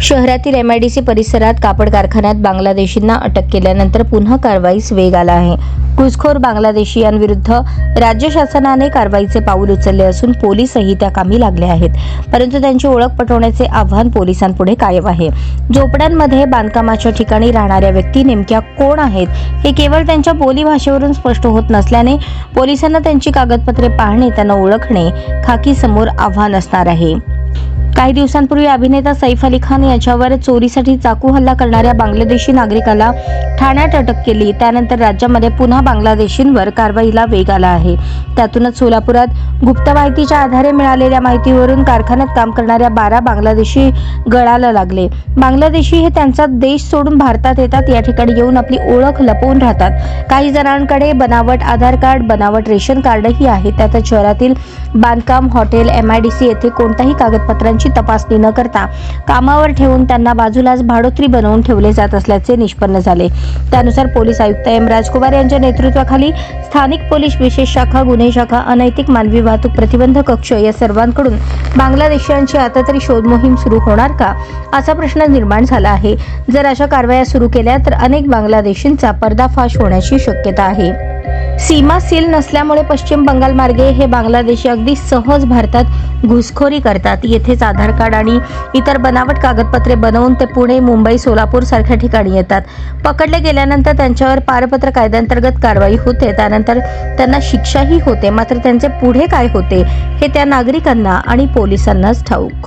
शहरातील एमआयडीसी परिसरात कापड कारखान्यात बांगलादेशींना अटक केल्यानंतर पुन्हा कारवाईस वेग आला आहे. घुसखोर बांगलादेशीयांविरुद्ध राज्य शासनाने कारवाईचे पाऊल उचलले असून पोलीसही त्या कामी लागले आहेत. परंतु त्यांची ओळख पटवण्याचे आव्हान पोलिसांपुढे कायम आहे. झोपड्यांमध्ये बांधकामाच्या ठिकाणी राहणाऱ्या व्यक्ती नेमक्या कोण आहेत हे केवळ त्यांच्या बोली भाषेवरून स्पष्ट होत नसल्याने पोलिसांना त्यांची कागदपत्रे पाहणे त्यांना ओळखणे खाकी समोर आव्हान असणार आहे. काही दिवसांपूर्वी अभिनेता सैफ अली खान याच्यावर चोरीसाठी चाकू हल्ला करणाऱ्या बांगलादेशी नागरिकाला ठाण्यात अटक केली. त्यानंतर राज्यामध्ये पुन्हा बांगलादेशींवर कारवाईला वेग आला आहे. त्यातूनच सोलापुरात गुप्त माहितीच्या आधारे मिळालेल्या माहितीवरून कारखान्यात काम करणाऱ्या बारा बांगलादेशी गळाला लागले. बांगलादेशी हे त्यांचा देश सोडून भारतात येतात. या ठिकाणी येऊन आपली ओळख लपवून राहतात. काही जणांकडे बनावट आधार कार्ड बनावट रेशन कार्डही आहे. त्यातच शहरातील बांधकाम हॉटेल एमआयडीसी येथे कोणत्याही कागदपत्रांची तपासणी न करता कामावर ठेवून त्यांना बाजूलाच भाडोत्री बनवून ठेवले जात असल्याचे निष्पन्न झाले. त्यानुसार पोलीस आयुक्त एम. राजकुमार यांच्या नेतृत्वाखाली स्थानिक पोलीस विशेष शाखा गुन्हे शाखा अनैतिक मानवी वाहतूक प्रतिबंध कक्ष या सर्वांकडून बांगलादेशांची आता तरी शोध मोहीम सुरू होणार का असा प्रश्न निर्माण झाला आहे. जर अशा कारवाया सुरू केल्या तर अनेक बांगलादेशींचा पर्दाफाश होण्याची शक्यता आहे. सीमा सील नसल्यामुळे पश्चिम बंगाल मार्गे हे बांगलादेशी अगदी सहज भारतात घुसखोरी करतात. येथेच आधार कार्ड आणि इतर बनावट कागदपत्रे बनवून ते पुणे मुंबई सोलापूर सारख्या ठिकाणी येतात. पकडले गेल्यानंतर त्यांच्यावर पारपत्र कायद्यांतर्गत कारवाई होते. त्यानंतर त्यांना शिक्षाही होते. मात्र त्यांचे पुढे काय होते हे त्या नागरिकांना आणि पोलिसांनाच ठाऊक.